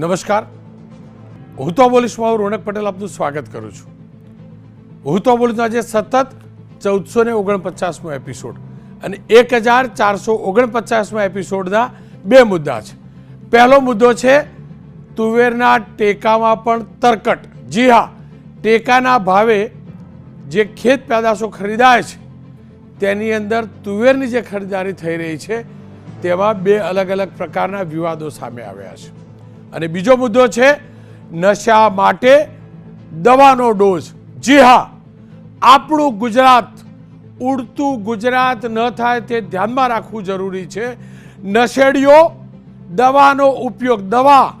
નમસ્કાર. હું તો બોલીશમાં હું રોનક પટેલ આપનું સ્વાગત કરું છું. હું તો બોલીશનો આજે સતત ચૌદસો ને ઓગણપચાસમો એપિસોડ અને એક હજાર ચારસો ઓગણપચાસમા એપિસોડના બે મુદ્દા છે. પહેલો મુદ્દો છે, તુવેરના ટેકામાં પણ તરકટ. જી હા, ટેકાના ભાવે જે ખેત પેદાશો ખરીદાય છે, તેની અંદર તુવેરની જે ખરીદારી થઈ રહી છે, તેમાં બે અલગ અલગ પ્રકારના વિવાદો સામે આવ્યા છે. અને બીજો મુદ્દો છે નશા માટે દવાનો ડોઝ. જી હા, આપણું ગુજરાત, ઉડતું ગુજરાત ન થાય તે ધ્યાનમાં રાખવું જરૂરી છે. નશેડીઓ દવાનો ઉપયોગ, દવા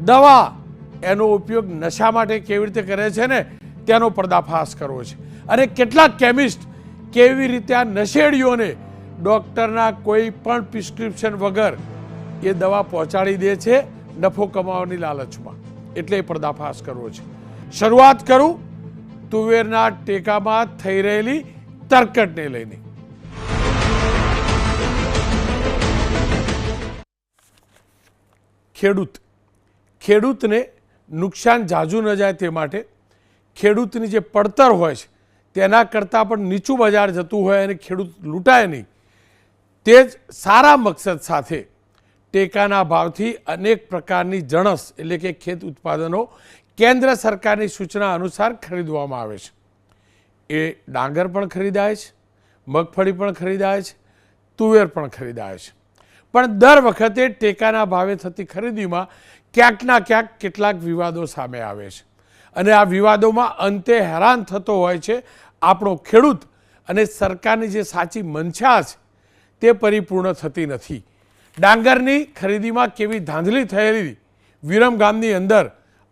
દવા, એનો ઉપયોગ નશા માટે કેવી રીતે કરે છે ને, તેનો પર્દાફાશ કરવો છે. અને કેટલાક કેમિસ્ટ કેવી રીતે આ નશેડીઓને ડૉક્ટરના કોઈ પણ પ્રિસ્ક્રિપ્શન વગર એ દવા પહોંચાડી દે છે? નફો કમાવાની લાલચમાં. એટલે પર્દાફાશ કરવો છે. શરૂઆત કરું, તુવેરના ટેકામાં થઈ રહેલી તરકટને લઈને. ખેડૂત. ખેડૂતને નુકસાન જાજુ ન જાય તે માટે ખેડૂતની જે પડતર હોય છે, તેના કરતાં પણ નીચું બજાર જતું હોય અને ખેડૂત લૂંટાય નહીં, તે જ સારા મકસદ સાથે ટેકાના ભાવથી અનેક પ્રકારની જણસ એટલે કે ખેત ઉત્પાદનો કેન્દ્ર સરકારની સૂચના અનુસાર ખરીદવામાં આવે છે. એ ડાંગર પણ ખરીદાય છે, મગફળી પણ ખરીદાય છે, તુવેર પણ ખરીદાય છે. પણ દર વખતે ટેકાના ભાવે થતી ખરીદીમાં ક્યાંકના ક્યાંક કેટલાક વિવાદો સામે આવે છે. અને આ વિવાદોમાં અંતે હેરાન થતો હોય છે આપણો ખેડૂત અને સરકારની જે સાચી મંશા છે તે પરિપૂર્ણ થતી નથી. ડાંગરની ખરીદીમાં કેવી ધાંધલી થયેલી, વિરમ ગામની અંદર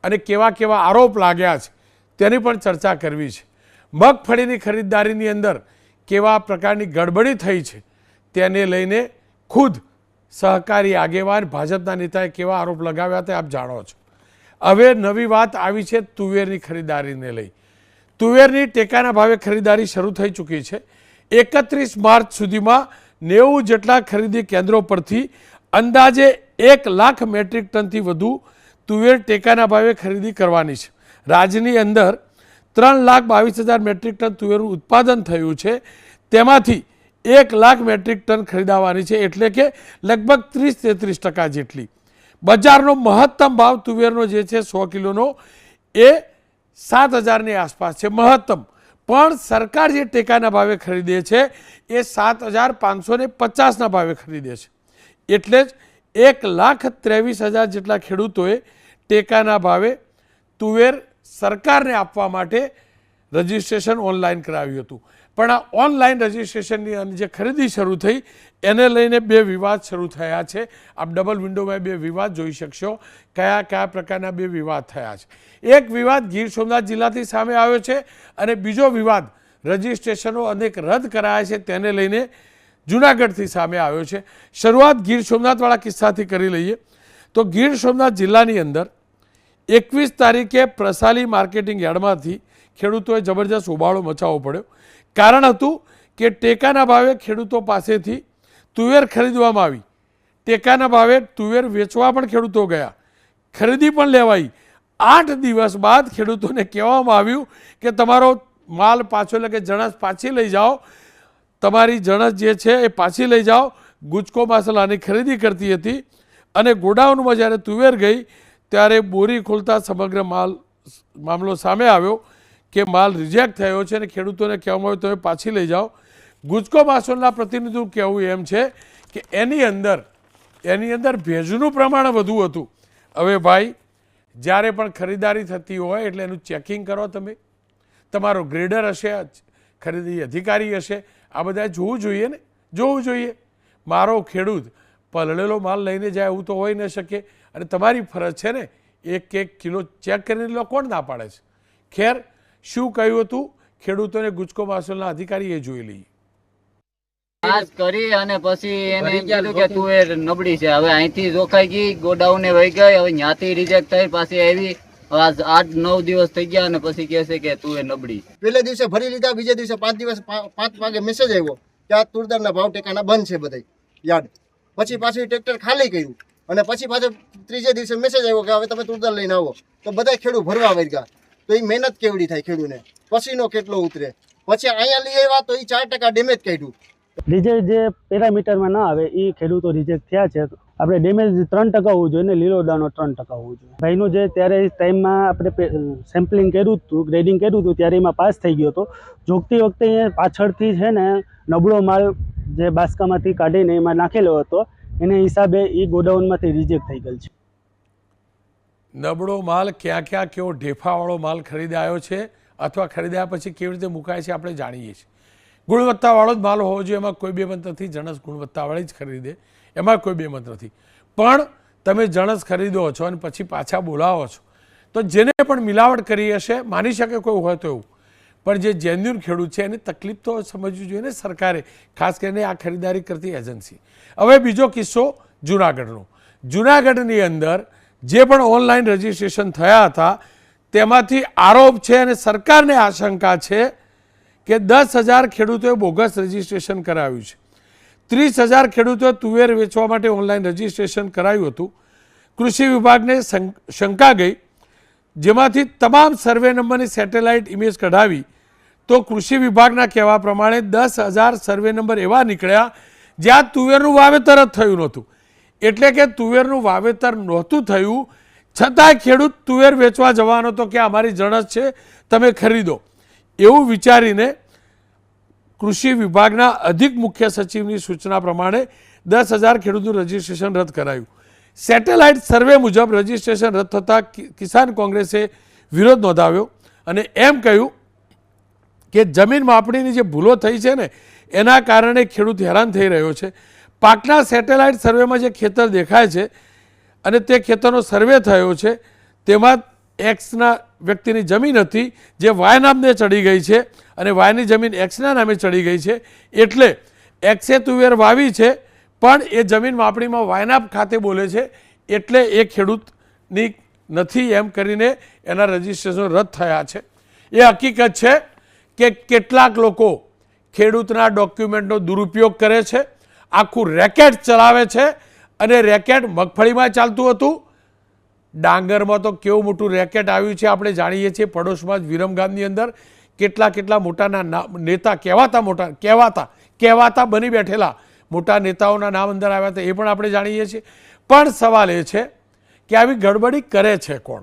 અને કેવા કેવા આરોપ લાગ્યા છે, તેની પણ ચર્ચા કરવી છે. મગફળીની ખરીદદારીની અંદર કેવા પ્રકારની ગડબડી થઈ છે, તેને લઈને ખુદ સહકારી આગેવાન ભાજપના નેતાએ કેવા આરોપ લગાવ્યા તે આપ જાણો છો. હવે નવી વાત આવી છે તુવેરની ખરીદારીને લઈ. તુવેરની ટેકાના ભાવે ખરીદારી શરૂ થઈ ચૂકી છે. એકત્રીસ માર્ચ સુધીમાં નેવું જેટલા ખરીદી કેન્દ્રો પરથી અંદાજે એક લાખ મેટ્રિક ટનથી વધુ તુવેર ટેકાના ભાવે ખરીદી કરવાની છે. રાજ્યની અંદર ત્રણ લાખ બાવીસ હજાર મેટ્રિક ટન તુવેરનું ઉત્પાદન થયું છે. તેમાંથી એક લાખ મેટ્રિક ટન ખરીદાવાની છે એટલે કે લગભગ ત્રીસ તેત્રીસ ટકા જેટલી. બજારનો મહત્તમ ભાવ તુવેરનો જે છે સો કિલોનો એ સાત હજારની આસપાસ છે. મહત્તમ. પણ સરકાર જે ટેકાના ભાવે ખરીદે છે, એ સાત હજાર પાંચસો ને પચાસના ભાવે ખરીદે છે. એટલે જ એક લાખ ત્રેવીસ હજાર જેટલા ખેડૂતોએ ટેકાના ભાવે તુવેર સરકારને આપવા માટે રજિસ્ટ્રેશન ઓનલાઈન કરાવ્યું હતું. પણ આ ઓનલાઈન રજિસ્ટ્રેશનની અને જે ખરીદી શરૂ થઈ, એને લઈને બે વિવાદ શરૂ થયા છે. આપ ડબલ વિન્ડોમાં બે વિવાદ જોઈ શકશો. કયા કયા પ્રકારના બે વિવાદ થયા છે. એક વિવાદ ગીર સોમનાથ જિલ્લાથી સામે આવ્યો છે અને બીજો વિવાદ રજિસ્ટ્રેશનો અનેક રદ કરાયા છે તેને લઈને જુનાગઢથી સામે આવ્યો છે. શરૂઆત ગીર સોમનાથવાળા કિસ્સાથી કરી લઈએ. તો ગીર સોમનાથ જિલ્લાની અંદર એકવીસ તારીખે પ્રસાલી માર્કેટિંગ યાર્ડમાંથી ખેડૂતોએ જબરજસ્ત ઉબાળો મચાવવો પડ્યો. કારણ હતું કે ટેકાના ભાવે ખેડૂતો પાસેથી તુવેર ખરીદવામાં આવી. ટેકાના ભાવે તુવેર વેચવા પણ ખેડૂતો ગયા. ખરીદી પણ લેવાઈ. આઠ દિવસ બાદ ખેડૂતોને કહેવામાં આવ્યું કે તમારો માલ પાછો એટલે કે જણસ પાછી લઈ જાઓ. તમારી જણસ જે છે એ પાછી લઈ જાઓ. ગુજકો માસલાની ખરીદી કરતી હતી અને ગોડાઉનમાં જ્યારે તુવેર ગઈ, ત્યારે બોરી ખોલતા સમગ્ર માલ, મામલો સામે આવ્યો. કે માલ રિજેક્ટ થયો છે અને ખેડૂતોને કહેવામાં આવ્યું, તમે પાછી લઈ જાઓ. ગુજકો માસોલના પ્રતિનિધિનું કહેવું એમ છે કે એની અંદર એની અંદર ભેજનું પ્રમાણ વધુ હતું. હવે ભાઈ, જ્યારે પણ ખરીદારી થતી હોય એટલે એનું ચેકિંગ કરો તમે. તમારો ગ્રેડર હશે, ખરીદી અધિકારી હશે. આ બધા જોવું જોઈએ ને? જોવું જોઈએ. મારો ખેડૂત પલળેલો માલ લઈને જાય એવું તો હોઈ ન શકે. અને તમારી ફરજ છે ને એક એક કિલો ચેક કરીને લો, કોણ ના પાડે છે? ખેર શું કહ્યું હતું? ખેડૂતોને ગુજકો માસોલના અધિકારીએ જોઈ લઈ. પાસ કરી અને પછી એને કીધું કે તું એ નબળી છે. હવે અહીંથી જોખાઈ ગઈ ગોડાઉને વહી ગઈ હવે ન્યાથી રિજેક્ટ થઈ પાછી આવી. આઠ નવ દિવસ થઈ ગયા અને પછી કહે છે કે તું એ નબળી. પહેલે દિવસે ભરી લીધા બીજે દિવસે પાંચ દિવસ પાંચ વાગે મેસેજ આવ્યો કે આ તુરદારના ભાવ ટેકાના બંધ છે બધા યાર્ડ પછી પાછું ટ્રેક્ટર ખાલી કર્યું. અને પછી પાછો ત્રીજે દિવસે મેસેજ આવ્યો કે હવે તમે તુરદાર લઈને આવો. તો બધા ખેડૂત ભરવા વર્ગ્યા તો એ મહેનત કેવડી થાય ખેડૂને? પછીનો કેટલો ઉતરે? પછી અહીંયા લઈ આવ્યા તો એ ચાર ટકા ડેમેજ કાઢ્યું. રિજેક્ટ જે પેરામીટરમાં ના આવે એ ખેડૂતો રિજેક્ટ થયા છે. આપણે ડેમેજ ત્રણ ટકા હોવું જોઈએ ને લીલો દાણો ત્રણ ટકા હોવું જોઈએ. ભાઈનું જે ત્યારે ટાઈમમાં આપણે સેમ્પલિંગ કર્યું હતું ગ્રેડિંગ કર્યું હતું, ત્યારે એમાં પાસ થઈ ગયો હતો. જોગતી વખતે પાછળથી છે ને નબળો માલ જે બાસ્કામાંથી કાઢીને એમાં નાખેલો હતો, એને હિસાબે એ ગોડાઉનમાંથી રિજેક્ટ થઈ ગયેલ છે. નબળો માલ ક્યાં ક્યાં કેવો ઢેફાવાળો માલ ખરીદાયો છે અથવા ખરીદાયા પછી કેવી રીતે મુકાય છે આપણે જાણીએ છીએ. ગુણવત્તાવાળો જ માલ હોવો જોઈએ, એમાં કોઈ બેમત નથી જણસ ગુણવત્તાવાળી જ ખરીદે. એમાં કોઈ બેમત નથી પણ તમે જણસ ખરીદો છો અને પછી પાછા બોલાવો છો, તો જેને પણ મિલાવટ કરી હશે, માની શકે કોઈ હોય તો એવું. પણ જે જેન્યુન ખેડૂત છે, એની તકલીફ તો સમજવી જોઈએ ને સરકારે, ખાસ કરીને આ ખરીદારી કરતી એજન્સી. હવે બીજો કિસ્સો જુનાગઢનો. જુનાગઢની અંદર જે પણ ઓનલાઈન રજીસ્ટ્રેશન થયા હતા, તેમાંથી આરોપ છે અને સરકારને આશંકા છે કે દસ હજાર ખેડૂતોએ બોગસ રજીસ્ટ્રેશન કરાવ્યું છે. ત્રીસ હજાર ખેડૂતોએ તુવેર વેચવા માટે ઓનલાઈન રજીસ્ટ્રેશન કરાયું હતું. કૃષિ વિભાગને શંકા ગઈ. જેમાંથી તમામ સર્વે નંબરની સેટેલાઇટ ઇમેજ કઢાવી તો કૃષિ વિભાગના કહેવા પ્રમાણે દસ હજાર સર્વે નંબર એવા નીકળ્યા જ્યાં તુવેરનું વાવેતર જ થયું નહોતું. એટલે કે તુવેરનું વાવેતર નહોતું થયું. છતાંય ખેડૂત તુવેર વેચવા જવાનો તો કે અમારી જણસ છે. તમે ખરીદો. એવું વિચારીને કૃષિ વિભાગના અધિક મુખ્ય સચિવની સૂચના પ્રમાણે દસ હજાર ખેડૂતનું રજીસ્ટ્રેશન રદ કરાયું. સેટેલાઇટ સર્વે મુજબ રજીસ્ટ્રેશન રદ થતાં કિસાન કોંગ્રેસે વિરોધ નોંધાવ્યો અને એમ કહ્યું કે જમીન માપણીની જે ભૂલો થઈ છે ને, એના કારણે ખેડૂત હેરાન થઈ રહ્યો છે. પાકના સેટેલાઇટ સર્વેમાં જે ખેતર દેખાય છે અને તે ખેતરનો સર્વે થયો છે, તેમાં એક્સના વ્યક્તિની જમીન હતી, જે વાય નામને ચડી ગઈ છે અને વાયની જમીન એક્સના નામે ચડી ગઈ છે. એટલે એક્સે તુવેર વાવી છે, પણ એ જમીન માપણીમાં વાયનાપ ખાતે બોલે છે, એટલે એ ખેડૂતની નથી એમ કરીને એના રજિસ્ટ્રેશન રદ થયા છે. એ હકીકત છે કે કેટલાક લોકો ખેડૂતના ડોક્યુમેન્ટનો દુરુપયોગ કરે છે આખું રેકેટ ચલાવે છે અને રેકેટ મગફળીમાં ચાલતું હતું. ડાંગરમાં તો કેવું મોટું રેકેટ આવ્યું છે આપણે જાણીએ છીએ પડોશમાં જ વિરમગામની અંદર. કેટલા કેટલા મોટાના નેતા કહેવાતા મોટા કહેવાતા કહેવાતા બની બેઠેલા મોટા નેતાઓના નામ અંદર આવ્યા હતા એ પણ આપણે જાણીએ છીએ. પણ સવાલ એ છે કે આવી ગડબડી કરે છે કોણ?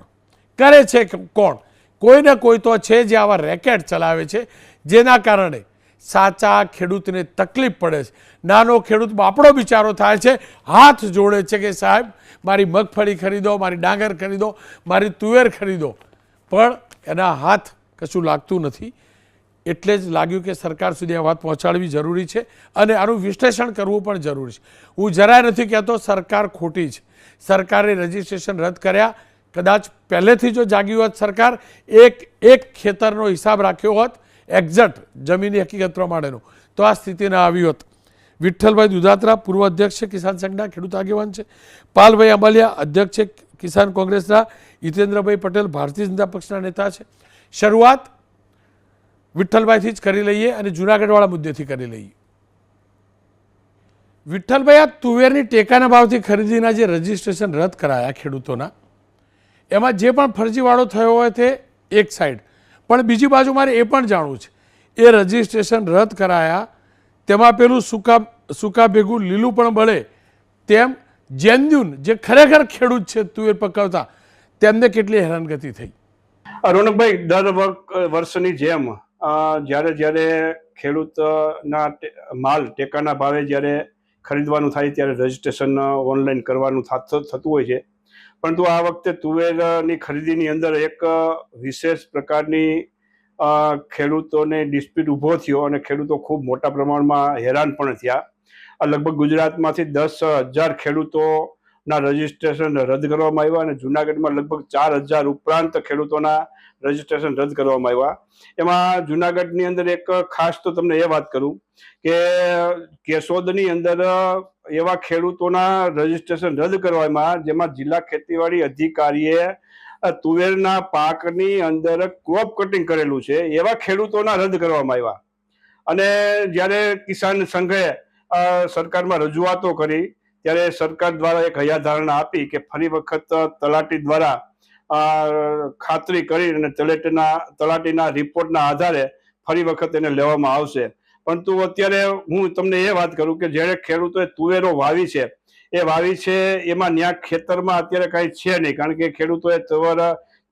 કરે છે કોણ? કોઈ ને કોઈ તો છે જે આવા રેકેટ ચલાવે છે જેના કારણે સાચા ખેડૂતને તકલીફ પડે છે. નાનો ખેડૂત બાપડો બિચારો થાય છે, હાથ જોડે છે કે સાહેબ, મારી મગફળી ખરીદો, મારી ડાંગર ખરીદો, મારી તુવેર ખરીદો. પણ એના હાથ કશું લાગતું નથી. એટલે જ લાગ્યું કે સરકાર સુધી આ વાત પહોંચાડવી જરૂરી છે અને આનું વિશ્લેષણ કરવું પણ જરૂરી છે. હું જરાય નથી કહેતો સરકાર ખોટી છે. સરકારે રજિસ્ટ્રેશન રદ કર્યા. કદાચ પહેલેથી જો જાગ્યું હોત સરકાર, એક એક ખેતરનો હિસાબ રાખ્યો હોત એક્ઝેક્ટ જમીની હકીકત પ્રમાણેનું તો આ સ્થિતિ ના આવી વિઠ્ઠલભાઈ દુધાત્રા પૂર્વ અધ્યક્ષ છે, કિસાન સંઘના ખેડૂત આગેવાન છે. પાલભાઈ અંબાલિયા અધ્યક્ષ છે, કિસાન કોંગ્રેસના હિતેન્દ્રભાઈ પટેલ ભારતીય જનતા પક્ષના નેતા છે. શરૂઆત વિઠ્ઠલભાઈથી જ કરી લઈએ અને જુનાગઢવાળા મુદ્દેથી કરી લઈએ. વિઠ્ઠલભાઈ આ તુવેરની ટેકાના ભાવથી ખરીદીના જે રજીસ્ટ્રેશન રદ કરાયા ખેડૂતોના, એમાં જે પણ ફરજીવાળો થયો હોય તે એક સાઈડ પણ બીજી બાજુ મારે એ પણ જાણવું છે. એ રજીસ્ટ્રેશન રદ કરાયા, તેમાં પેલું સૂકા સૂકા ભેગું લીલું પણ બળે, તેમ જેન્યુન, જે ખરેખર ખેડૂત છે તુવેર પકવતા તેમને કેટલી હેરાનગતિ થઈ. રોનકભાઈ, દર વર્ષની જેમ જ્યારે જ્યારે ખેડૂતના માલ ટેકાના ભાવે જ્યારે ખરીદવાનું થાય, ત્યારે રજીસ્ટ્રેશન ઓનલાઈન કરવાનું થતું હોય છે. પરંતુ આ વખતે તુવેરની ખરીદીની અંદર એક વિશેષ પ્રકારની ખેડૂતોને ડિસ્પ્યુટ ઊભો થયો અને ખેડૂતો ખૂબ મોટા પ્રમાણમાં હેરાન પણ થયા. આ લગભગ ગુજરાતમાંથી દસ હજાર ખેડૂતોના રજીસ્ટ્રેશન રદ કરવામાં આવ્યા અને જુનાગઢમાં લગભગ ચાર હજાર ઉપરાંત ખેડૂતોના રજીસ્ટ્રેશન રદ કરવામાં આવ્યા. એમાં જુનાગઢની અંદર એક ખાસ તો તમને એ વાત કરું કે કેશોદની અંદર એવા ખેડૂતોના રજીસ્ટ્રેશન રદ કરવામાં જેમાં જિલ્લા ખેતીવાડી અધિકારીએ તુવેરના પાકની અંદર ક્રોપ કટિંગ કરેલું છે, એવા ખેડૂતોના રદ કરવામાં આવ્યા. અને જ્યારે કિસાન સંઘે સરકારમાં રજૂઆતો કરી ત્યારે સરકાર દ્વારા એક હૈયાધારણા આપી કે ફરી વખત તલાટી દ્વારા ખાતરી કરી અને તલાટીના તલાટીના રિપોર્ટના આધારે ફરી વખત એને લેવામાં આવશે. પરંતુ અત્યારે હું તમને એ વાત કરું કે જેણે ખેડૂતોએ તુવેરો વાવી છે, એ વાવી છે એમાં ન્યા ખેતરમાં અત્યારે કાંઈ છે નહીં, કારણ કે ખેડૂતોએ તુવેર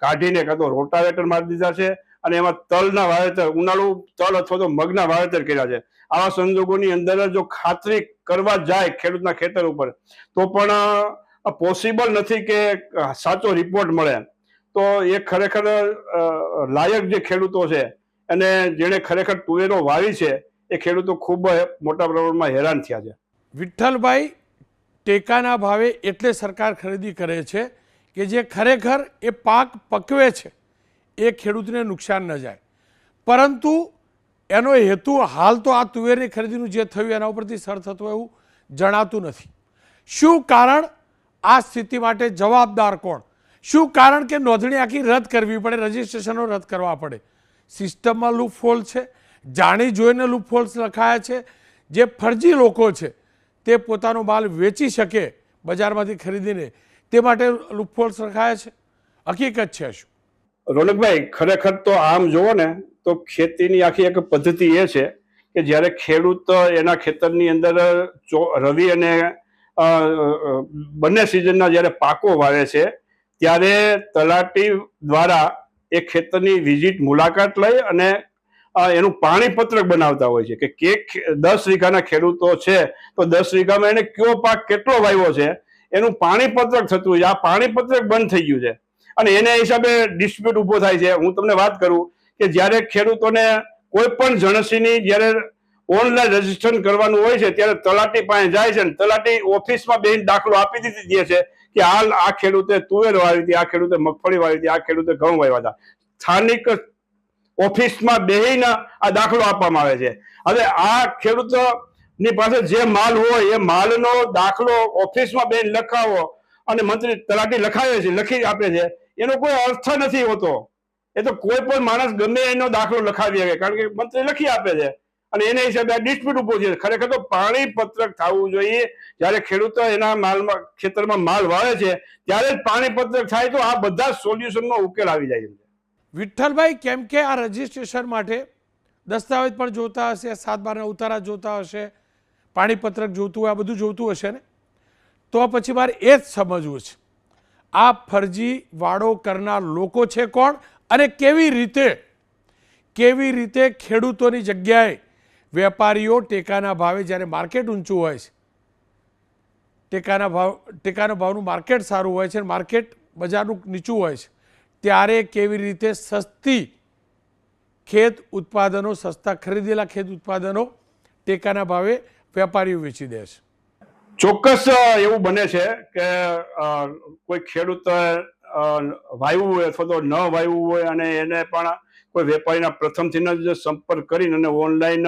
કાઢીને કાં તો રોટાવેટર મારી દીધા છે અને એમાં તલના વાવેતર, ઉનાળુ તલ અથવા તો મગના વાવેતર કર્યા છે. આવા સંજોગોની અંદર જો ખાતરી કરવા જાય ખેડૂતના ખેતર ઉપર, તો પણ પોસિબલ નથી કે સાચો રિપોર્ટ મળે. તો એ ખરેખર લાયક જે ખેડૂતો છે, અને જેણે ખરેખર તુવેરો વાવી છે, એ ખેડૂતો ખૂબ મોટા પ્રમાણમાં હેરાન થયા છે. વિઠ્ઠલભાઈ ટેકાના ભાવે એટલે સરકાર ખરીદી કરે છે કે જે ખરેખર એ પાક પકવે છે, એ ખેડૂતને નુકસાન ન જાય. પરંતુ એનો હેતુ હાલ તો આ તુવેરની ખરીદીનું જે થયું એના ઉપરથી સર થતું એવું જણાતું નથી. શું કારણ? આ સ્થિતિ માટે જવાબદાર કોણ? શું કારણ કે નોંધણી આખી રદ કરવી પડે રજિસ્ટ્રેશનો રદ કરવા પડે? સિસ્ટમમાં લૂપહોલ છે, જાણી જોઈને લૂપહોલ્સ લખાયા છે, જે ફરજી લોકો છે, તે પોતાનો માલ વેચી શકે બજારમાંથી ખરીદીને, તે માટે લૂપહોલ્સ રખાયા છે? હકીકત છે શું? રોનકભાઈ, ખરેખર તો આમ જુઓ ને તો ખેતીની આખી એક પદ્ધતિ એ છે કે જ્યારે ખેડૂત એના ખેતરની અંદર રવિ અને બંને સિઝનના જ્યારે પાકો વાવે છે, ત્યારે તલાટી દ્વારા એ ખેતરની વિઝિટ મુલાકાત લઈ અને એનું પાણી પત્રક બનાવતા હોય છે કે કે દસ વીઘાના ખેડૂતો છે, તો દસ વીઘામાં એને કયો પાક કેટલો વાવ્યો છે, એનું પાણી પત્રક થતું હોય આ પાણી પત્રક બંધ થઈ ગયું છે. અને એને હિસાબે ડિસ્પ્યુટ ઊભો થાય છે. હું તમને વાત કરું કે જ્યારે ખેડૂતોને કોઈ પણ જણસીની જ્યારે ઓનલાઈન રજીસ્ટ્રેશન કરવાનું હોય છે, ત્યારે તલાટી પાસે જાય છે અને તલાટી ઓફિસમાં બેન દાખલો આપી દીધી દે છે કે હાલ આ ખેડૂતે તુવેર વાવી હતી, આ ખેડૂતે મગફળી વાવી હતી, આ ખેડૂતે ઘઉં વાવ્યા હતા. સ્થાનિક ઓફિસમાં બેહીને આ દાખલો આપવામાં આવે છે. હવે આ ખેડૂતોની પાસે જે માલ હોય, એ માલનો દાખલો ઓફિસમાં બેન લખાવો અને મંત્રી તલાટી લખાવે છે, લખી આપે છે. એનો કોઈ અર્થ નથી હોતો. એ તો કોઈ પણ માણસ ગમે એનો દાખલો લખાવી શકે, કારણ કે મંત્રી લખી આપે છે. અને એના હિસાબે આ ડિસ્પ્યુટ ઊભો છે. ખરેખર તો પાણી પત્રક થવું જોઈએ. જ્યારે ખેડૂતો એના માલમાં, ખેતરમાં માલ વાવે છે, ત્યારે જ પાણી પત્રક થાય તો આ બધા સોલ્યુશનનો ઉકેલ આવી જાય છે. વિઠ્ઠલભાઈ, કેમ કે આ રજિસ્ટ્રેશન માટે દસ્તાવેજ પણ જોતા હશે સાત બારના ઉતારા જોતા હશે પાણીપત્રક જોતું હોય, આ બધું જોતું હશે ને? તો પછી મારે એ જ સમજવું છે. આ ફરજી વાડો કરનાર લોકો છે કોણ? અને કેવી રીતે કેવી રીતે ખેડૂતોની જગ્યાએ વેપારીઓ ટેકાના ભાવે જ્યારે માર્કેટ ઊંચું હોય છે, ટેકાના ભાવ, ટેકાના ભાવનું માર્કેટ સારું હોય છે માર્કેટ બજારનું નીચું હોય છે, ત્યારે કેવી રીતે સસ્તી ખેત ઉત્પાદનો, સસ્તા ખરીદેલા ખેત ઉત્પાદનો ટેકાના ભાવે વેપારીઓ વેચી દે છે? ચોક્કસ એવું બને છે કે કોઈ ખેડૂત વાવ્યું હોય અથવા તો ન વાવ્યું હોય અને એને પણ કોઈ વેપારીના પ્રથમથી જ સંપર્ક કરીને અને ઓનલાઈન,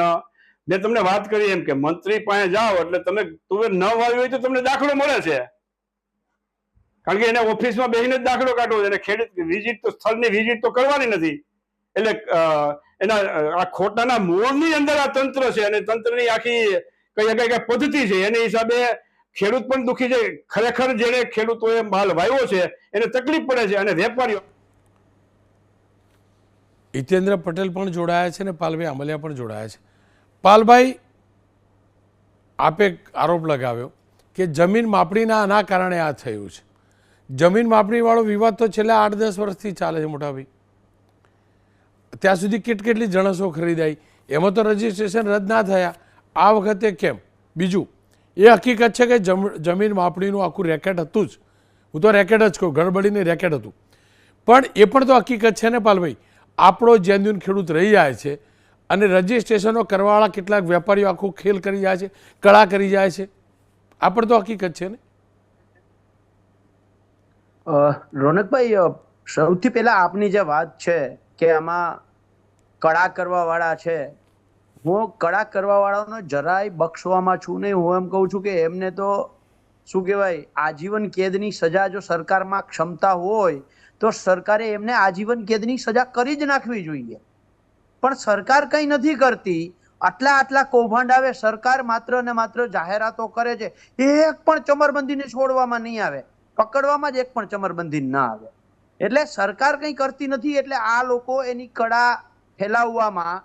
મેં તમને વાત કરી એમ કે મંત્રી પાસે જાઓ એટલે તમે તુવેર ન વાવી હોય તો તમને દાખલો મળે છે. કારણ કે એને ઓફિસમાં બેસીને જ દાખલો કાઢવો છે અને ખેડૂત વિઝિટ તો સ્થળની વિઝિટ તો કરવાની નથી. એટલે એના, આ ખોટાના મૂળની અંદર આ તંત્ર છે અને તંત્રની આખી કઈ કઈ કઈ પદ્ધતિ છે એની હિસાબે ખેડૂત પણ દુખી છે. ખરેખર જેને ખેડૂતોએ માલ વાવ્યો છે, એને તકલીફ પડે છે અને વેપારીઓ હિતેન્દ્ર પટેલ પણ જોડાયા છે અને પાલભાઈ આંબલિયા પણ જોડાયા છે. પાલભાઈ, આપે આરોપ લગાવ્યો કે જમીન માપણીના આના કારણે આ થયું છે. જમીન માપણીવાળો વિવાદ તો છેલ્લા આઠ દસ વર્ષથી ચાલે છે મોટાભાઈ ત્યાં સુધી કેટ કેટલી જણસો ખરીદાઈ? એમાં તો રજીસ્ટ્રેશન રદ ના થયા. આ વખતે કેમ? બીજું એ હકીકત છે કે જમ, જમીન માપણીનું આખું રેકેટ હતું જ. હું તો રેકેટ જ કહું ગડબડીને રેકેટ હતું. પણ એ પણ તો હકીકત છે ને પાલભાઈ? આપણો જેન્યુન ખેડૂત રહી જાય છે અને રજીસ્ટ્રેશનો કરવાવાળા કેટલાક વેપારીઓ આખું ખેલ કરી જાય છે, કળા કરી જાય છે. આ પણ તો હકીકત છે ને? રોનકભાઈ સૌથી પહેલા આપની જે વાત છે કે આમાં કળા કરવા વાળા છે હું કળા કરવા વાળાનો જરાય બક્ષવામાં છું નહીં. હું એમ કહું છું કે એમને તો શું કહેવાય, આજીવન કેદની સજા જો સરકારમાં ક્ષમતા હોય, તો સરકારે એમને આજીવન કેદની સજા કરી જ નાખવી જોઈએ. પણ સરકાર કંઈ નથી કરતી. આટલા આટલા કૌભાંડ આવે સરકાર માત્ર ને માત્ર જાહેરાતો કરે છે. એક પણ ચમરબંધીને છોડવામાં નહીં આવે. પકડવામાં જ એક પણ ચમરબંધી ના આવે. એટલે સરકાર કંઈ કરતી નથી. એટલે આ લોકો એની કળા ફેલાવવામાં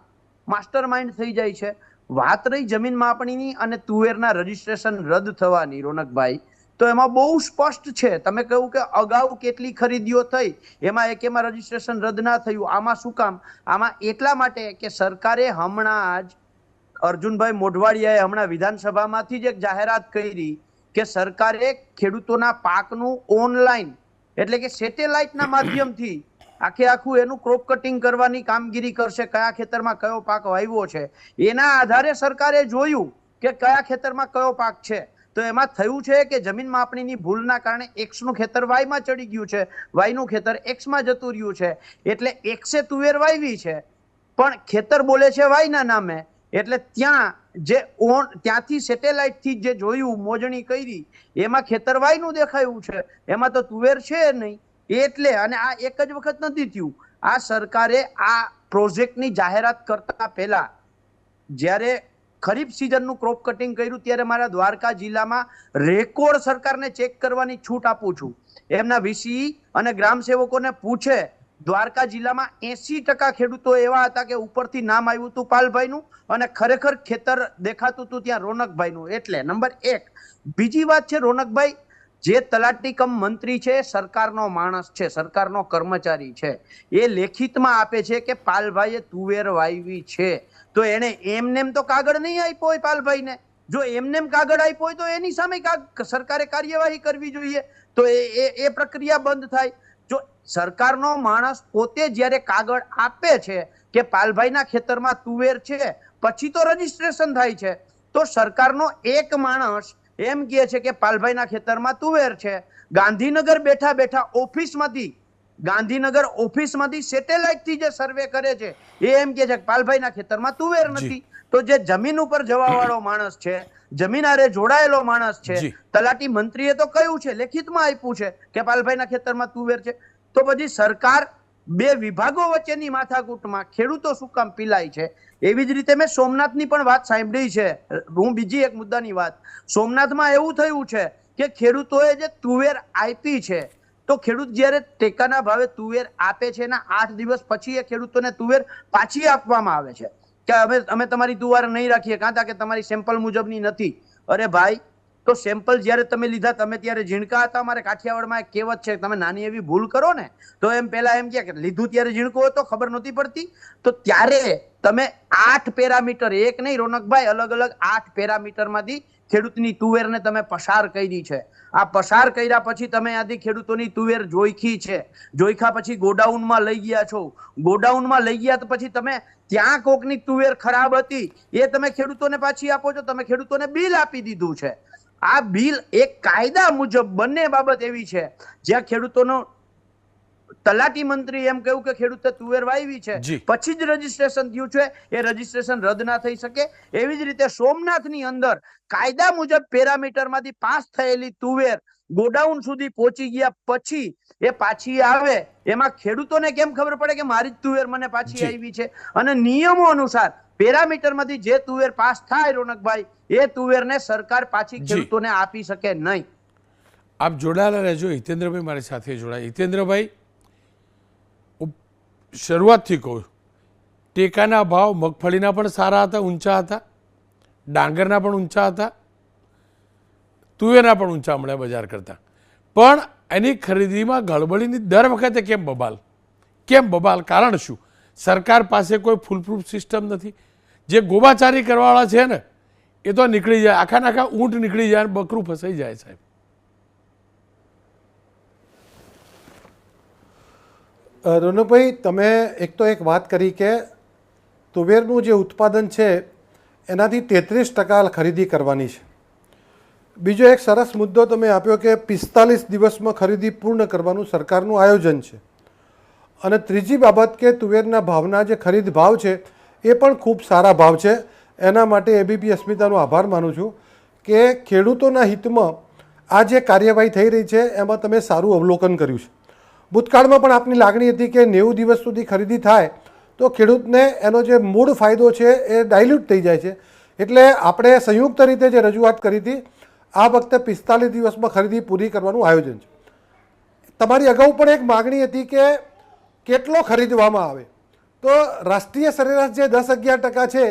માસ્ટર માઇન્ડ થઈ જાય છે. વાત રહી જમીન માપણીની અને તુવેરના રજીસ્ટ્રેશન રદ થવાની, રોનકભાઈ. તો એમાં બહુ સ્પષ્ટ છે. તમે કહ્યું કે અગાઉ કેટલી ખરીદીઓ થઈ, એમાં એક એમાં રજીસ્ટ્રેશન રદ ના થયું. આમાં શું કામ? આમાં એટલા માટે કે સરકારે હમણાં જ અર્જુનભાઈ મોઢવાડિયાએ હમણાં વિધાનસભામાંથી જ એક જાહેરાત કરી કે સરકારે ખેડૂતોના પાકનું ઓનલાઈન, એટલે કે સેટેલાઇટના માધ્યમથી આખે આખું એનું ક્રોપ કટિંગ કરવાની કામગીરી કરશે, કયા ખેતરમાં કયો પાક વાવ્યો છે. એના આધારે સરકારે જોયું કે કયા ખેતરમાં કયો પાક છે. તો એમાં થયું છે કે જમીન માપણીની ભૂલના કારણે એક્સનું ખેતર વાયમાં ચડી ગયું છે, વાયનું ખેતર એક્સમાં જતું રહ્યું છે. એટલે એક્સે તુવેર વાવી છે, પણ ખેતર બોલે છે વાયના નામે. એટલે ત્યાં જે ઓન ત્યાંથી સેટેલાઇટથી જે જોયું, મોજણી કરી, એમાં ખેતર વાયનું દેખાયું છે. એમાં તો તુવેર છે નહીં. એટલે અને આ એક જ વખત નથી થયું. આ સરકારે આ પ્રોજેક્ટની જાહેરાત કરતા પહેલા જ્યારે ખરીફ સિઝનનું ક્રોપ કટિંગ કર્યું ત્યારે મારા દ્વારકા જિલ્લામાં રેકોર્ડ સરકારને ચેક કરવાની છૂટ આપું છું. એમના વીસી અને ગ્રામ સેવકોને પૂછે, દ્વારકા જિલ્લામાં એસી ટકા ખેડૂતો એવા હતા કે ઉપરથી નામ આવ્યું હતું પાલભાઈનું અને ખરેખર ખેતર દેખાતું હતું ત્યાં રોનકભાઈનું? એટલે નંબર એક. બીજી વાત છે રોનકભાઈ જે તલાટી કમ મંત્રી છે, સરકારનો માણસ છે, સરકારનો કર્મચારી છે, એ લેખિતમાં આપે છે કે પાલભાઈએ તુવેર વાવી છે. તો એને એમનેમ તો કાગળ નહીં આપ્યો હોય પાલભાઈને. જો એમનેમ કાગળ આપ્યો હોય તો એની સામે સરકારે કાર્યવાહી કરવી જોઈએ. તો એ- એ પ્રક્રિયા બંધ થાય. જો સરકારનો માણસ પોતે જ્યારે કાગળ આપે છે કે પાલભાઈના ખેતરમાં તુવેર છે, પછી તો રજીસ્ટ્રેશન થાય છે. તો સરકારનો એક માણસ એમ કહે છે કે પાલભાઈના ખેતરમાં તુવેર છે. ગાંધીનગર બેઠા બેઠા ઓફિસમાંથી ગાંધીનગર ઓફિસમાંથી સેટેલાઇટથી જે સર્વે કરે છે એ એમ કહે છે કે પાલભાઈના ખેતરમાં તુવેર નથી. તો જે જમીન ઉપર જવા વાળો માણસ છે જમીન આરે જોડાયેલો માણસ છે તલાટી મંત્રીએ તો કહ્યું છે લેખિતમાં આપ્યું છે કે પાલભાઈના ખેતરમાં તુવેર છે. તો પછી સરકાર બે વિભાગો વચ્ચેની માથાકૂટમાં ખેડૂતો શું કામ પીલાય છે? એવી જ રીતે મેં સોમનાથની પણ વાત સાંભળી છે. હું બીજી એક મુદ્દાની વાત. સોમનાથમાં એવું થયું છે કે ખેડૂતોએ જે તુવેર આપી છે, તો ખેડૂત જ્યારે ટેકાના ભાવે તુવેર આપે છે એના આઠ દિવસ પછી એ ખેડૂતોને તુવેર પાછી આપવામાં આવે છે. કે અમે અમે તમારી તુવાર નહીં રાખીએ. કાં કે તમારી સેમ્પલ મુજબની નથી. અરે ભાઈ તો સેમ્પલ જ્યારે તમે લીધા, તમે ત્યારે ઝીણકા હતા અમારે કાઠિયાવાડમાં એક કહેવત છે, તમે નાની એવી ભૂલ કરો ને, તો એમ પહેલા એમ કે લીધું ત્યારે ઝીણકું હતો ખબર નહોતી પડતી. તો ત્યારે તમે આઠ પેરામીટર, એક નહીં, રોનકભાઈ, અલગ અલગ આઠ પેરામીટરમાંથી ખેડૂતની તુવેરને તમે પસાર કરી છે. આ પસાર કર્યા પછી તમે આથી ખેડૂતોની તુવેર જોઈખી છે. જોઈખા પછી ગોડાઉનમાં લઈ ગયા છો. ગોડાઉનમાં લઈ ગયા તો પછી તમે ત્યાં કોકની તુવેર ખરાબ હતી, એ તમે ખેડૂતોને પાછી આપો છો, તમે ખેડૂતોને બિલ આપી દીધું છે. આ બિલ એક કાયદા મુજબ બંને બાબત એવી છે. જ્યાં ખેડૂતોનો તલાટી મંત્રી એમ કહ્યું કે ખેડૂતે તુવેર વાવી છે. પછી જ રજીસ્ટ્રેશન થયું છે. એ રજીસ્ટ્રેશન રદ ના થઈ શકે. એવી જ રીતે સોમનાથની અંદર કાયદા મુજબ પેરામીટરમાંથી પાસ થયેલી તુવેર ગોડાઉન સુધી પહોંચી ગયા પછી એ પાછી આવે. એમાં ખેડૂતોને કેમ ખબર પડે કે મારી જ તુવેર મને પાછી આવી છે? અને નિયમો અનુસાર પેરામીટરમાંથી જે તુવેર પાસ થાય રોનકભાઈ એ તુવેરને સરકાર પાછી. ખેડૂતોને આપી શકે નહીં. આપ જોડાયેલા રહેજો. હિતેન્દ્રભાઈ મારી સાથે જોડાય. હિતેન્દ્રભાઈ શરૂઆતથી કહું ટેકાના ભાવ મગફળીના પણ સારા હતા ઊંચા હતા. ડાંગરના પણ ઊંચા હતા. તુવેરના પણ ઊંચા મળ્યા બજાર કરતાં. પણ એની ખરીદીમાં ગડબડીની દર વખતે કેમ બબાલ? કેમ બબાલ? કારણ શું? સરકાર પાસે કોઈ ફૂલપ્રૂફ સિસ્ટમ નથી. જે ગોબાચારી કરવાવાળા છે ને, એ તો નીકળી જાય. આખા નાખા ઊંટ નીકળી જાય અને બકરું ફસાઈ જાય સાહેબ. રોનુભાઈ તમે એક તો એક વાત કરી કે તુવેરનું જે ઉત્પાદન છે, એનાથી તેત્રીસ ટકા ખરીદી કરવાની છે. બીજો એક સરસ મુદ્દો તમે આપ્યો કે પિસ્તાલીસ દિવસમાં ખરીદી પૂર્ણ કરવાનું સરકારનું આયોજન છે. અને ત્રીજી બાબત કે તુવેરના ભાવના જે ખરીદ ભાવ છે એ પણ ખૂબ સારા ભાવ છે. એના માટે એબીપી અસ્મિતાનો આભાર માનું છું કે ખેડૂતોના હિતમાં આ જે કાર્યવાહી થઈ રહી છે, એમાં તમે સારું અવલોકન કર્યું છે. ભૂતકાળમાં પણ આપની લાગણી હતી કે નેવું દિવસ સુધી ખરીદી થાય તો ખેડૂતને એનો જે મૂળ ફાયદો છે એ ડાયલ્યુટ થઈ જાય છે. એટલે આપણે સંયુક્ત રીતે જે રજૂઆત કરી હતી, આ વખતે પિસ્તાલીસ દિવસમાં ખરીદી પૂરી કરવાનું આયોજન છે. તમારી અગાઉ પણ એક માગણી હતી કે કેટલો ખરીદવામાં આવે? તો રાષ્ટ્રીય સરેરાશ જે દસ અગિયાર ટકા છે,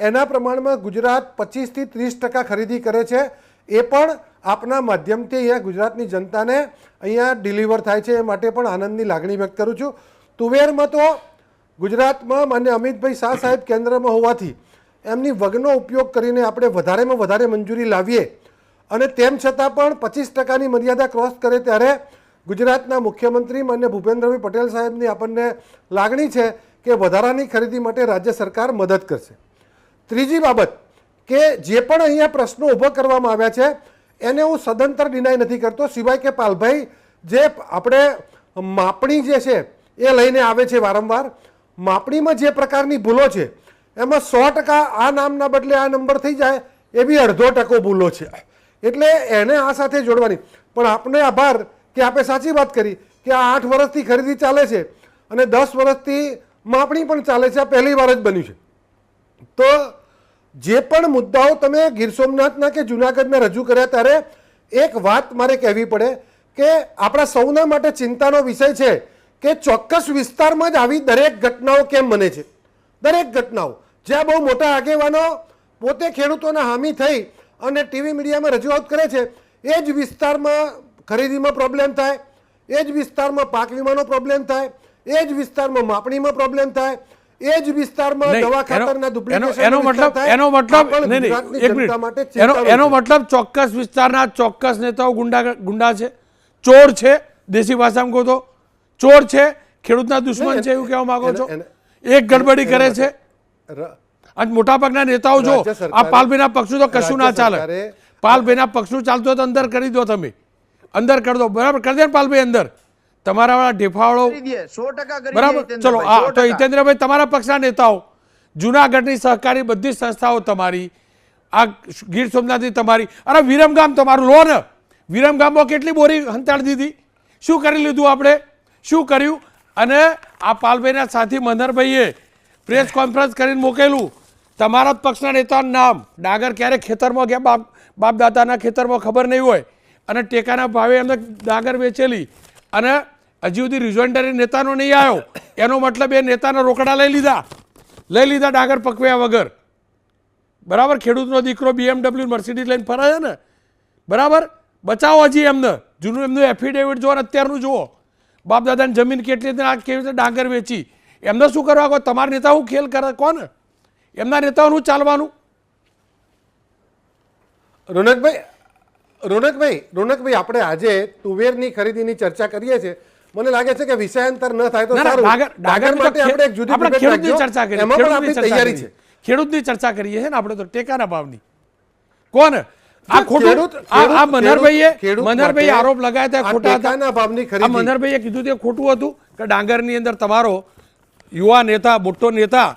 એના પ્રમાણમાં ગુજરાત પચીસથી ત્રીસ ટકા ખરીદી કરે છે. એ પણ આપના માધ્યમથી અહીંયા ગુજરાતની જનતાને અહીંયા ડિલિવર થાય છે. એ માટે પણ આનંદની લાગણી વ્યક્ત કરું છું. તુવેરમાં તો ગુજરાતમાં માન્ય અમિતભાઈ શાહ સાહેબ કેન્દ્રમાં હોવાથી એમની વગનો ઉપયોગ કરીને આપણે વધારેમાં વધારે મંજૂરી લાવીએ. અને તેમ છતાં પણ પચીસ ટકાની મર્યાદા ક્રોસ કરે ત્યારે ગુજરાતના મુખ્યમંત્રી માન્ય ભૂપેન્દ્રભાઈ પટેલ સાહેબની આપણને લાગણી છે કે વધારાની ખરીદી માટે રાજ્ય સરકાર મદદ કરશે. ત્રીજી બાબત કે જે પણ અહીંયા પ્રશ્નો ઊભો કરવામાં આવ્યા છે, એને હું સદંતર ડિનાય નથી કરતો, સિવાય કે પાલભાઈ, જે આપણે માપણી જે છે, એ લઈને આવે છે વારંવાર. માપણીમાં જે પ્રકારની ભૂલો છે, એમાં સો ટકા આ નામના બદલે આ નંબર થઈ જાય એ બી અડધો ટકો ભૂલો છે. એટલે એને આ સાથે જોડવાની. પણ આપને આભાર કે આપે સાચી વાત કરી કે આ આઠ વર્ષથી ખરીદી ચાલે છે અને દસ વર્ષથી માપણી પણ ચાલે છે, આ પહેલી વાર જ બન્યું છે. તો જે પણ મુદ્દાઓ તમે ગીર સોમનાથના કે જુનાગઢના રજૂ કર્યા ત્યારે એક વાત મારે કહેવી પડે કે આપણા સૌના માટે ચિંતાનો વિષય છે કે ચોક્કસ વિસ્તારમાં જ આવી દરેક ઘટનાઓ કેમ બને છે. દરેક ઘટનાઓ. જ્યાં બહુ મોટા આગેવાનો પોતે ખેડૂતોના હામી થઈ અને ટીવી મીડિયામાં રજૂઆત કરે છે, એ જ વિસ્તારમાં ખરીદીમાં પ્રોબ્લેમ થાય, એ જ વિસ્તારમાં પાક વીમાનો પ્રોબ્લેમ થાય એ જ વિસ્તારમાં માપણીમાં પ્રોબ્લેમ થાય એ જ વિસ્તારમાં દવા ખાતરના એનો એનો મતલબ એનો મતલબ નહીં, નહીં, એક મિનિટ. એનો એનો મતલબ ચોક્કસ વિસ્તારના ચોક્કસ નેતાઓ ગુંડા ગુંડા છે. ચોર છે દેશી ભાષામાં કહો તો. ચોર છે ખેડૂતના દુશ્મન છે એવું કહેવા માંગો છો? એક ગડબડી કરે છે. આજ અને મોટાભાગના નેતાઓ જો આ પાલભાઈના પક્ષનું તો કશું ના ચાલે. પાલભાઈના પક્ષનું ચાલતું હોય તો અંદર કરી દો તમે. અંદર કરી દો. બરાબર કરી દે ને પાલભાઈ અંદર. તમારા કરી બરાબર? ચલો હા તો હિતેન્દ્રભાઈ તમારા પક્ષના નેતાઓ જુનાગઢની સહકારી બધી સંસ્થાઓ તમારી આ ગીર સોમનાથની તમારી અરે વિરમગામ તમારું લો ને. વિરમગામમાં કેટલી બોરી હંતાડી દીધી? શું કરી લીધું આપણે? શું કર્યું? અને આ પાલભાઈના સાથી મનહરભાઈએ પ્રેસ કોન્ફરન્સ કરીને મોકેલું તમારા જ પક્ષના નેતાનું નામ. ડાગર ક્યારે ખેતરમાં ગયા બાપ બાપદાદાના ખેતરમાં ખબર નહીં હોય. અને ટેકાના ભાવે એમને ડાગર વેચેલી. અને હજી સુધી રિઝોન્ડરી નેતાનો નહીં આવ્યો. એનો મતલબ એ નેતાના રોકડા લઈ લીધા. લઈ લીધા ડાંગર પકવ્યા વગર. બરાબર? ખેડૂતનો દીકરો બીએમડબલ્યુ મર્સિડીઝ લઈને ફરે ને. બરાબર? બચાવો હજી એમને. જૂનું એમનું એફિડેવિટ જોવો અત્યારનું જુઓ. બાપ દાદાની જમીન કેટલી હતી આ કેવી રીતે ડાંગર વેચી. એમને શું કરવા કહો? તમારા નેતા હું ખેલ કરે કોને એમના નેતાઓનું ચાલવાનું. રોનકભાઈ રોનકભાઈ રોનકભાઈ આપણે આજે તુવેરની ખરીદીની ચર્ચા કરીએ છીએ. મને લાગે છે કે વિષયાંતર ન થાય તો ના, ના, સારું. ડાંગર- ડાંગર ડાંગરની તો માટે આપણે એક જુદી આપણે ખેડૂતની ચર્ચા કરીએ. એમાં પણ આપણી તૈયારી છે ખેડૂતની ચર્ચા કરીએ છે ને આપણે તો ટેકાના ભાવની. કોણ? આ ખોટું આ આ મનહરભાઈએ મનહરભાઈએ આરોપ લગાવ્યા હતા ખોટા હતા ભાવની ખરીદી. મનહરભાઈએ કીધું તે ખોટું હતું કે ડાંગરની અંદર તમારો યુવા નેતા મોટો નેતા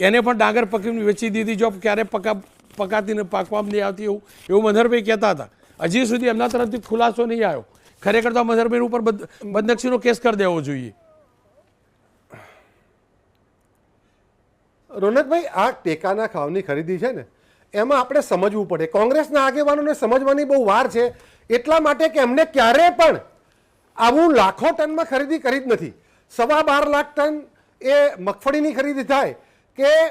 એને પણ ડાંગર પકવીને વેચી દીધી જો ક્યારે પકા પકાતી ને પાકવામાં નહીં આવતી એવું એવું મનહરભાઈ કહેતા હતા. હજી સુધી એમના તરફથી ખુલાસો નહીં આવ્યો. ખરેખર તો આ ઉપર બદ- બદનક્ષીનો કેસ કરી દેવો જોઈએ. રોનકભાઈ, આ ટેકાના ખાવની ખરીદી છે ને, એમાં આપણે સમજવું પડે. કોંગ્રેસના આગેવાનોને સમજવાની બહુ વાર છે. એટલા માટે કે એમને ક્યારે પણ આવું લાખો ટનમાં ખરીદી કરી જ નથી. સવા બાર લાખ ટન એ મગફળીની ખરીદી થાય કે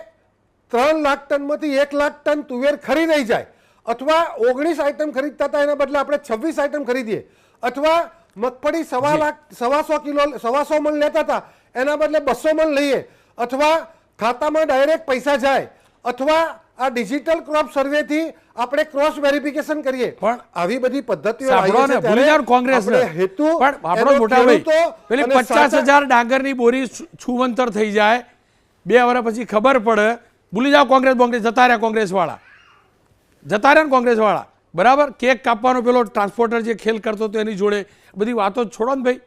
ત્રણ લાખ ટનમાંથી એક લાખ ટન તુવેર ખરીદાઈ જાય. અથવા ઓગણીસ આઈટમ ખરીદતા હતા એના બદલે આપણે છવ્વીસ આઈટમ ખરીદીએ. અથવા મગફળી સવા લાખ સવાસો કિલો સવાસો મણ લેતા હતા એના બદલે બસો મણ લઈએ. અથવા ખાતામાં ડાયરેક્ટ પૈસા જાય. અથવા આ ડિજિટલ ક્રોપ સર્વેથી આપણે ક્રોસ વેરિફિકેશન કરીએ. પણ આવી બધી પદ્ધતિઓ ભૂલી ત્યારે કોંગ્રેસ હેતુ પણ આપણો મોટા ભાઈ પેલી પચાસ હજાર ડાંગરની બોરી છુ- છુમંતર થઈ જાય. બે વર્ષ પછી ખબર પડે. ભૂલી જાઓ કોંગ્રેસ કોંગ્રેસ જતા રહ્યા કોંગ્રેસ વાળા જતા રહ્યા ને કોંગ્રેસ વાળા બરાબર? કેક કાપવાનો પેલો ટ્રાન્સપોર્ટર જે ખેલ કરતો હતો એની જોડે. બધી વાતો છોડો ને ભાઈ.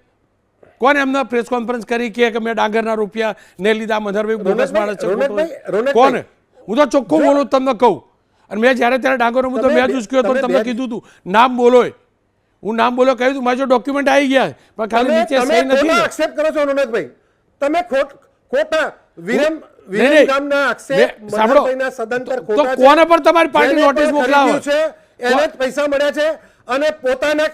કોને એમને પ્રેસ કોન્ફરન્સ કરી કે મેં ડાંગરના રૂપિયા ને લીધા મધરભાઈ બોનસ માણસ છે કોને? હું તો ચોખ્ખું બોલું તમને કહું. અને મેં જ્યારે ત્યારે ડાંગરનો મુદ્દો મેં જ ઉચક્યો હતો તમે તમને કીધું હતું નામ બોલોય. હું નામ બોલો કહ્યું હતું મારા જો ડોક્યુમેન્ટ આવી ગયા પણ ખાલી નીચે સહી નથી એક્સેપ્ટ કરો છો રોનકભાઈ. તમે ખોટ ખોટા વિરમ નહીં, વિરમ નહીં. ગામના આક્ષેપ બે- સાંભળો. મનહરભાઈના સદંતર તો ખોટા છે. કોને પર તમારી પાર્ટી નોટિસ મોકલાવો? છે એને જ પૈસા મળ્યા છે અને પોતાના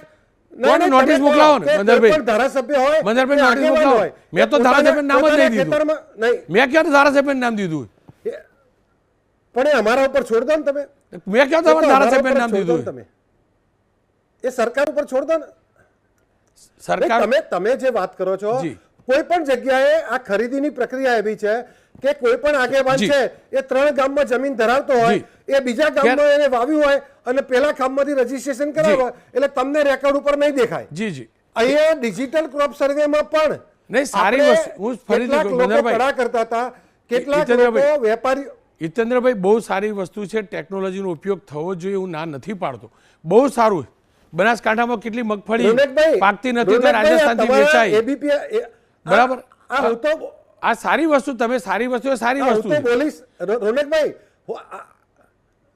કોને નોટિસ મોકલાવો ને, મંદરભાઈ? ધારાસભ્ય હોય મંદરભાઈ નોટિસ મોકલાવો. મેં તો પોતાના- નામ જ નહીં દીધું. મેં ક્યાં ધારાસભ્યનું નામ દીધું પણ એ અમારા ઉપર છોડ દો ને તમે મેં ક્યાં તો તમારા નામ દીધું તમે એ સરકાર ઉપર છોડ દો ને સરકાર તમે તમે જે વાત કરો છો કોઈ પણ જગ્યાએ આ ખરીદીની પ્રક્રિયા એવી છે કે કોઈ પણ આગેવાન. છે એ ત્રણ ગામમાં જમીન ધરાવતો હોય એ બીજા ગામમાં એને વાવ્યું હોય અને પેલા ગામમાંથી રજીસ્ટ્રેશન કરાવો એટલે તમને રેકોર્ડ ઉપર નહીં દેખાય. જી જી. અહીંયા ડિજિટલ ક્રોપ સર્વેમાં પણ નહીં, સારી વસ્તુ. હું ફરીથી. કડા કરતા હતા કેટલાક લોકો વેપારી હિતેન્દ્રભાઈ બહુ સારી વસ્તુ છે. ટેકનોલોજીનો ઉપયોગ થવો જોઈએ હું ના નથી પાડતો. બહુ સારું બનાસકાંઠામાં કેટલી મગફળી પાકતી નથી રાજસ્થાનથી વેચાય. બરાબર. આ હું તો આ સારી વસ્તુ તમે સારી વસ્તુ સારી વસ્તુ બોલીશ. રોનકભાઈ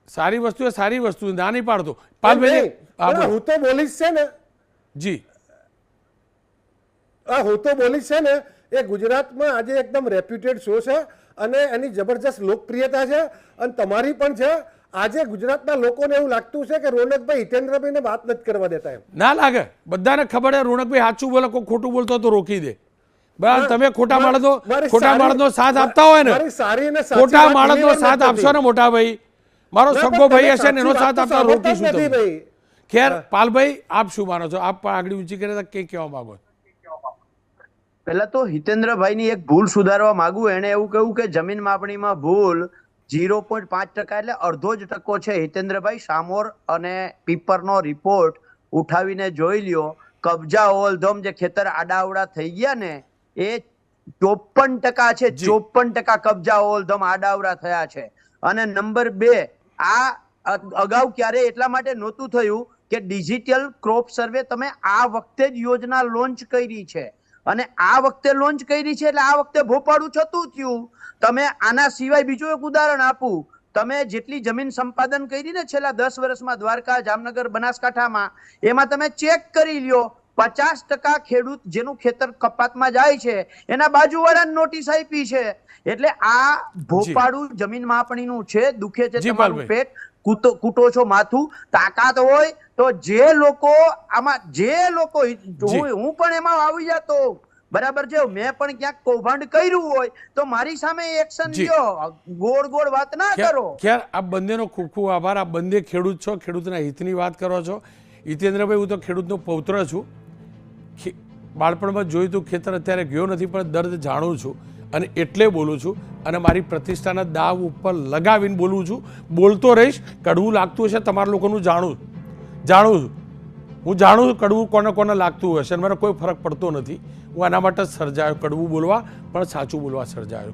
સારી વસ્તુ એ સારી વસ્તુ ના નહીં પાડતો. પાલભાઈ. હું તો બોલીશ છે ને. જી. આ હું તો બોલીશ છે ને એ ગુજરાતમાં આજે એકદમ રેપ્યુટેડ શો છે અને એની જબરજસ્ત લોકપ્રિયતા છે અને તમારી પણ છે. આજે ગુજરાતના લોકોને એવું લાગતું છે કે રોનકભાઈ હિતેન્દ્રભાઈને વાત નથી કરવા દેતા એમ. ના લાગે. બધાને ખબર છે રોનકભાઈ સાચું બોલે કોઈ ખોટું બોલતો તો રોકી દે. બરાબર તમે ખોટા માણસો ખોટા માણસનો સાથ આપતા હોય ને ખોટા માણસનો સાથ આપશો ને મોટા ભાઈ? મારો સગો ભાઈ હશે ને એનો સાથ આપતા રોકીશું. ખેર પાલભાઈ આપ શું માનો છો? આપ પણ આગળ ઊંચી કરે કે કહેવા માંગો પહેલા તો હિતેન્દ્રભાઈની એક ભૂલ સુધારવા માંગુ એને એવું કહ્યું કે જમીન માપણીમાં ભૂલ ઝીરો પોઈન્ટ પાંચ ટકા એટલે અડધો જ ટકો છે. હિતેન્દ્રભાઈ સામોર અને પીપરનો રિપોર્ટ ઉઠાવીને જોઈ લ્યો. કબજા ઓલધમ જે ખેતર આડાવડા થઈ ગયા ને એ ચોપન ટકા છે. ચોપન ટકા કબજા ઓલધમ આડાવરા થયા છે. અને નંબર બે આ અગાઉ ક્યારે એટલા માટે નહોતું થયું કે ડિજિટલ ક્રોપ સર્વે તમે આ વખતે જ યોજના લોન્ચ કરી છે. અને આ વખતે લોન્ચ કરી છે એટલે આ વખતે ભોપાળું છતું થયું. તમે આના સિવાય બીજું એક ઉદાહરણ આપું. તમે જેટલી જમીન સંપાદન કરી ને છેલ્લા દસ વર્ષમાં દ્વારકા જામનગર બનાસકાંઠામાં એમાં તમે ચેક કરી લ્યો પચાસ ટકા ખેડૂત જેનું ખેતર કપાતમાં જાય છે એના બાજુવાળાને નોટિસ આપી છે. એટલે આ ભોપાળું જમીન માપણીનું છે દુખે છે તમારું પેટ કૂતો કૂટો છો માથું તાકાત હોય તો જે લોકો આમાં જે લોકો હું પણ એમાં આવી જતો. બરાબર છે? મેં પણ ક્યાંક કૌભાંડ કર્યું હોય તો મારી સામે એક્શન. લ્યો. ગોળ ગોળ વાત ના કરો. ખેર, આ બંનેનો ખૂબ ખૂબ આભાર. આ બંને ખેડૂત છો ખેડૂતના હિતની વાત કરો છો. હિતેન્દ્રભાઈ હું તો ખેડૂતનો પૌત્ર છું. બાળપણમાં જોયું તું ખેતર અત્યારે ગયો નથી, પણ દર્દ જાણું છું અને એટલે બોલું છું અને મારી પ્રતિષ્ઠાના દાવ ઉપર લગાવીને બોલું છું. બોલતો રહીશ, કડવું લાગતું હશે, તમારા લોકોનું જાણું જાણું છું હું જાણું છું કડવું કોને કોને લાગતું હશે અને મને કોઈ ફરક પડતો નથી. હું આના માટે સર્જાયો, કડવું બોલવા, પણ સાચું બોલવા સર્જાયો.